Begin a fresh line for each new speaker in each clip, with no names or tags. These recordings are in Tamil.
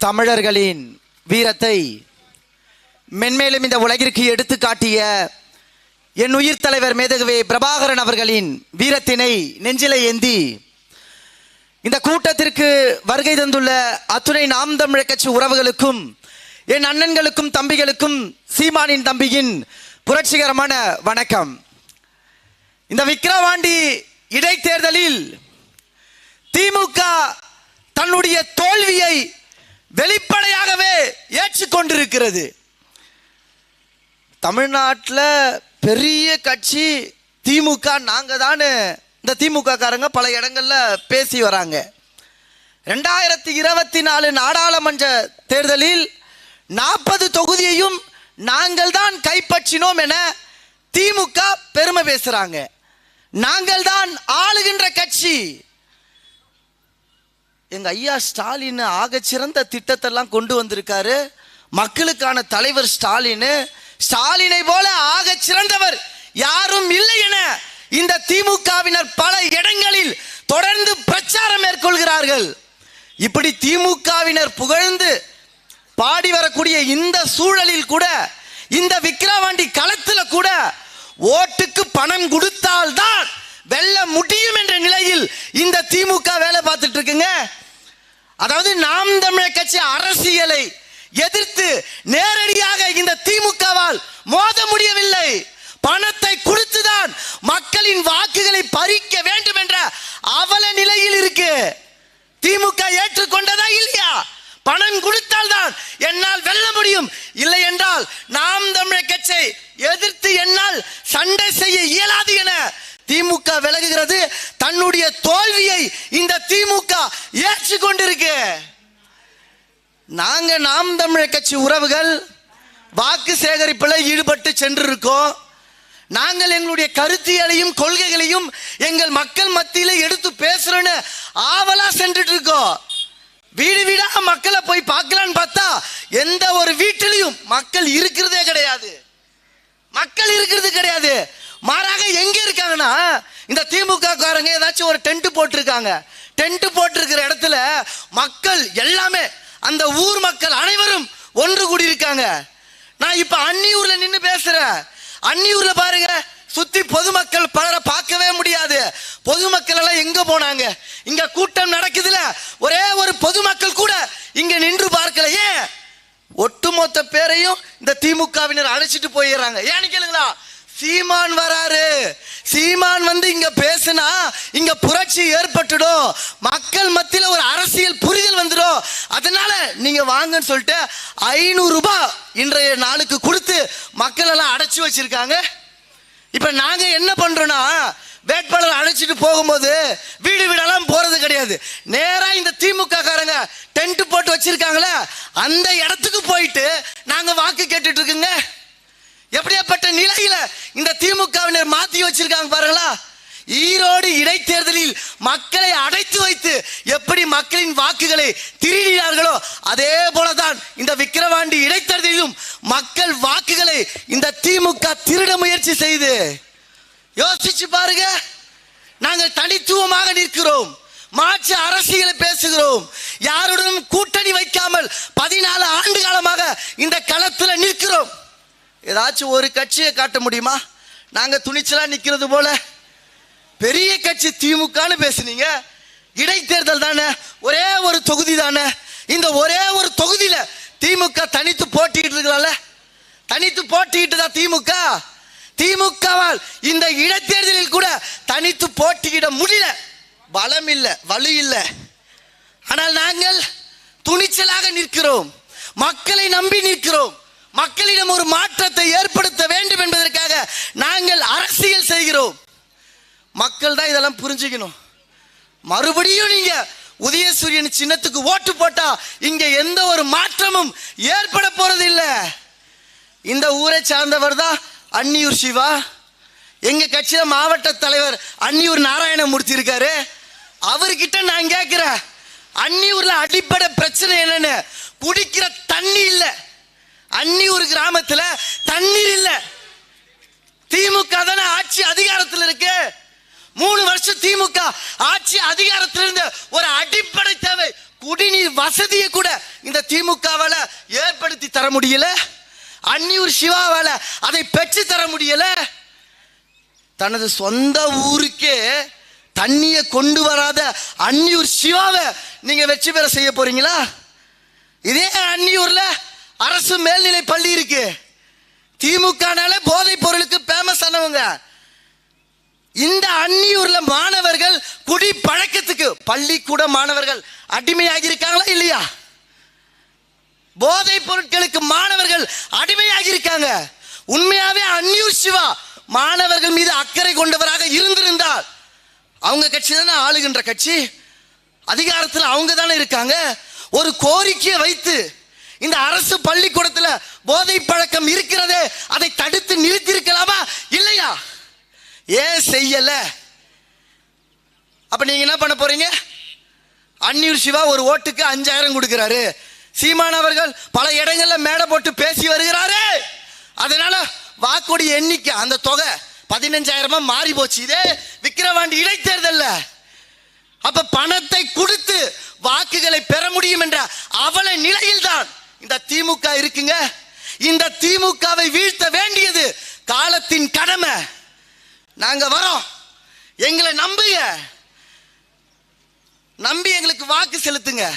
தமிழர்களின் வீரத்தை மென்மேலும் இந்த உலகிற்கு எடுத்து காட்டிய என் உயிர் தலைவர் மேதகவே பிரபாகரன் அவர்களின் வீரத்தினை நெஞ்சிலை ஏந்தி இந்த கூட்டத்திற்கு வருகை தந்துள்ள அத்துணை நாம் தமிழர் கட்சி உறவுகளுக்கும் என் அண்ணன்களுக்கும் தம்பிகளுக்கும் சீமானின் தம்பியின் புரட்சிகரமான வணக்கம். இந்த விக்கிரவாண்டி இடைத்தேர்தலில் திமுக தன்னுடைய தோல்வியை வெளிப்படையாகவே ஏற்றுக்கொண்டிருக்கிறது. தமிழ்நாட்டில் பெரிய கட்சி திமுக நாங்கள் தான் இந்த திமுக காரங்க பல இடங்கள்ல பேசி வராங்க. ரெண்டாயிரத்தி இருபத்தி நாலு நாடாளுமன்ற தேர்தலில் நாற்பது தொகுதியையும் நாங்கள் தான் கைப்பற்றினோம் என திமுக பெருமை பேசுகிறாங்க நாங்கள் தான் ஆளுகின்ற கட்சி. எங்கள் ஐயா ஸ்டாலின் ஆகச்சிறந்த திட்டத்தெல்லாம் கொண்டு வந்திருக்காரு. மக்களுக்கான தலைவர் ஸ்டாலின் ஸ்டாலினை போல ஆக சிறந்தவர் யாரும் இல்லை என இந்த திமுகவினர் பல இடங்களில் தொடர்ந்து பிரச்சாரம் மேற்கொள்கிறார்கள். இப்படி திமுகவினர் புகழ்ந்து பாடி வரக்கூடிய இந்த சூழலில் கூட இந்த விக்கிரவாண்டி களத்தில் கூட ஓட்டுக்கு பணம் கொடுத்தால்தான் வெல்ல முடியும் என்ற நிலையில் இந்த திமுக வேலை பார்த்துட்டு இருக்குங்க. அதாவது நாம் தமிழர் கட்சி அரசியலை எதிர்த்து நேரடியாக இந்த திமுகவால் மோத முடியவில்லை. பணத்தை கொடுத்துதான் மக்களின் வாக்குகளை பறிக்க வேண்டும் என்ற அவல நிலையில் இருக்கு. திமுக ஏற்றுக்கொண்டதா இல்லையா? பணம் கொடுத்தால் தான் என்னால் வெல்ல முடியும். இல்லை என்றால் நாம் தமிழர் கட்சியை எதிர்த்து என்னால் சண்டை செய்ய இயலாது என திமுக விலகுகிறது. தன்னுடைய தோல்வியை இந்த திமுக ஏற்றுக்கொண்டிருக்கு. நாங்க நாம் தமிழர் கட்சி உறவுகள் வாக்கு சேகரிப்பில் ஈடுபட்டு சென்றிருக்கோம். நாங்கள் எங்களுடைய கருத்தியலையும் கொள்கைகளையும் எங்கள் மக்கள் மத்தியில எடுத்து பேசுறோன்னு ஆவலா சென்றுட்டு இருக்கோம் வீடு வீடா மக்களை போய் பார்க்கலான்னு பார்த்தா எந்த ஒரு வீட்டிலையும் மக்கள் இருக்கிறதே கிடையாது. மக்கள் இருக்கிறது கிடையாது. மாறாக எங்க இருக்காங்கன்னா இந்த திமுக காரங்க ஏதாச்சும் ஒரு டென்ட் போட்டிருக்காங்க. டென்ட் போட்டிருக்கிற இடத்துல மக்கள் எல்லாமே அந்த ஊர் மக்கள் அனைவரும் ஒன்று கூடி இருக்காங்க நான் இப்ப அன்னியூர்ல நின்று பேசுறேன். அன்னியூர்ல பாருங்க சுத்தி பொதுமக்கள் பலரை பார்க்கவே முடியாது. பொதுமக்கள் எல்லாம் எங்க போனாங்க? இங்க கூட்டம் நடக்குதுல. ஒரே ஒரு பொதுமக்கள் கூட இங்க நின்று பார்க்கல. ஏன்? ஒட்டுமொத்த பேரையும் இந்த திமுகவினர் அழைச்சிட்டு போயிடுறாங்க. ஏன்னு கேளுங்களா? சீமான் வராரு. சீமான் வந்து இங்க பேசினா இங்க புரட்சி ஏற்பட்டுடும். மக்கள் மத்தியில் ஒரு அரசியல் புரிதல் வந்துடும். அதனால நீங்க வாங்கன்னு சொல்லிட்டு ஐநூறு ரூபாய் இன்றைய நாளுக்கு கொடுத்து மக்கள் எல்லாம் அடைச்சி வச்சிருக்காங்க. இப்ப நாங்க என்ன பண்றோம்னா வேட்பாளர் அழைச்சிட்டு போகும்போது வீடு வீடெல்லாம் போறது கிடையாது. நேரா இந்த திமுக காரங்க டென்ட் போட்டு வச்சிருக்காங்களே அந்த இடத்துக்கு போயிட்டு நாங்க வாக்கு கேட்டுட்டு இருக்குங்க. எப்படியாப்பட்ட நிலையில இந்த திமுகவினர் மாத்தி வச்சிருக்காங்க பாருங்களா? ஈரோடு இடைத்தேர்தலில் மக்களை அடைத்து வைத்து எப்படி மக்களின் வாக்குகளை திருடினார்களோ அதே போலதான் இந்த விக்கிரவாண்டி இடைத்தேர்தலிலும் மக்கள் வாக்குகளை இந்த திமுக திருட முயற்சி செய்து. யோசிச்சு பாருங்க. நாங்கள் தனித்துவமாக நிற்கிறோம். மாற்று அரசியலை பேசுகிறோம். யாருடனும் கூட்டணி வைக்காமல் பதினாலு ஆண்டு காலமாக இந்த களத்தில் நிற்கிறோம். ஏதாச்சும் ஒரு கட்சியை காட்ட முடியுமா? நாங்கள் துணிச்சலாக நிற்கிறது போல. பெரிய கட்சி திமுகன்னு பேசுனீங்க. இடைத்தேர்தல் தானே. ஒரே ஒரு தொகுதி தானே. இந்த ஒரே ஒரு தொகுதியில் திமுக தனித்து போட்டிட்டு இருக்கலாம்ல தனித்து போட்டிக்கிட்டு தான் திமுக? திமுகவால் இந்த இடைத்தேர்தலில் கூட தனித்து போட்டியிட முடியல. பலம் இல்லை வலு இல்லை. ஆனால் நாங்கள் துணிச்சலாக நிற்கிறோம். மக்களை நம்பி நிற்கிறோம். மக்களிடம் ஒரு மாற்றத்தை ஏற்படுத்த வேண்டும் என்பதற்காக நாங்கள் அரசியல் செய்கிறோம். மக்கள் தான் இதெல்லாம் புரிஞ்சுக்கணும். மறுபடியும் நீங்க உதயசூரியன் சின்னத்துக்கு ஓட்டு போட்டா இங்க எந்த ஒரு மாற்றமும் ஏற்பட போறது இல்லை இந்த ஊரை சார்ந்தவர் தான் அன்னியூர் சிவா. எங்க கட்சியில மாவட்ட தலைவர் அன்னியூர் நாராயணமூர்த்தி இருக்காரு. அவர்கிட்ட நான் கேட்கிறேன் அன்னியூர்ல அடிப்படை பிரச்சனை என்னன்னு. குடிக்கிற தண்ணி இல்லை. அன்னியூர் கிராமத்துல தண்ணீர் இல்ல. திமுக தானே ஆட்சி அதிகாரத்தில் இருக்கு. மூணு வருஷம் திமுக ஆட்சி அதிகாரத்தில் இருந்த ஒரு அடிப்படை தேவை. குடிநீர் வசதியை கூட இந்த திமுகவால ஏற்படுத்தி தர முடியல. அன்னியூர் சிவாவால அதை பெற்று தர முடியல. தனது சொந்த ஊருக்கே தண்ணியை கொண்டு வராத அன்னியூர் சிவாவை நீங்க வெற்றி பெற செய்ய போறீங்களா? இதே அன்னியூர்ல அரசு மேல்நிலை பள்ளி இருக்கு. திமுகனால போதைப் பொருளுக்கு ஃபேமஸ் ஆனவங்க. இந்த அந்நியூர்ல மாணவர்கள் குடி பழக்கத்துக்கு பள்ளிக்கூட மாணவர்கள் அடிமையாகி இருக்காங்களா இல்லையா? போதைப் பொருட்களுக்கு மாணவர்கள் அடிமையாகி இருக்காங்க உண்மையாவே அந்நியூர் சிவா மாணவர்கள் மீது அக்கறை கொண்டவராக இருந்திருந்தால் அவங்க கட்சி தானே ஆளுகின்ற கட்சி? அதிகாரத்தில் அவங்க தானே இருக்காங்க. ஒரு கோரிக்கையை வைத்து இந்த அரசு பள்ளிக்கூடத்தில் போதை பழக்கம் இருக்கிறதே அதை தடுத்து நிறுத்தியிருக்கலாமா? இல்லையா? ஏன் செய்யல? அப்ப நீங்க என்ன பண்ண போறீங்க? அன்னியூர் சிவா ஒரு ஓட்டுக்கு அஞ்சாயிரம் கொடுக்கிறாரு. சீமான் அவர்கள் பல இடங்கள்ல மேடை போட்டு பேசி வருகிறாரு. அதனால வாக்குடைய எண்ணிக்கை அந்த தொகை பதினஞ்சாயிரமா மாறி போச்சு. இதே விக்கிரவாண்டி இடைத்தேர்தல்ல. அப்ப பணத்தை கொடுத்து வாக்குகளை பெற முடியும் என்ற அவல நிலையில்தான் இந்த திமுக இருக்குங்க. இந்த திமுகவை வீழ்த்த வேண்டியது காலத்தின் கடமை. நாங்க வரோம். எங்களை நம்புங்க. நம்பி எங்களுக்கு வாக்கு செலுத்துங்க.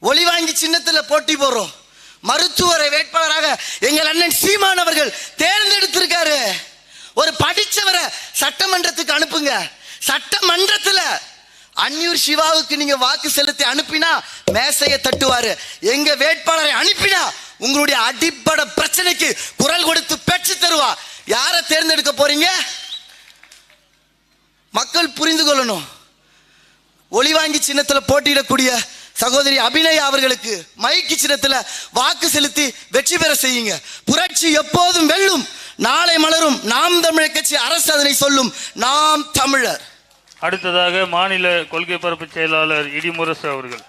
ஒளி வாங்கி சின்னத்தில் போட்டி போடுறோம். மருத்துவரை வேட்பாளராக எங்கள் அண்ணன் சீமான் அவர்கள் தேர்ந்தெடுத்திருக்காரு. ஒரு படிச்சவரை சட்டமன்றத்துக்கு அனுப்புங்க. சட்டமன்றத்தில் அந்நூர் சிவாவுக்கு நீங்க வாக்கு செலுத்தி அனுப்பினா மேசையை தட்டுவாரு. எங்க வேட்பாளரை அனுப்பினா உங்களுடைய அடிப்படை பிரச்சனைக்கு குரல் கொடுத்து பெற்று தருவா. யாரை தேர்ந்தெடுக்க போறீங்க? மக்கள் புரிந்து கொள்ளணும். ஒளிவாங்கி சின்னத்தில் போட்டியிடக்கூடிய சகோதரி அபிநயா அவர்களுக்கு மைக்கு சின்னத்தில் வாக்கு செலுத்தி வெற்றி பெற செய்யுங்க. புரட்சி எப்போதும் வெல்லும். நாளை மலரும். நாம் தமிழர் கட்சி அரசு அதனை சொல்லும். நாம் தமிழர்.
அடுத்ததாக மாநில கொள்கை பரப்பு செயலாளர் இடிமுரசு அவர்கள்.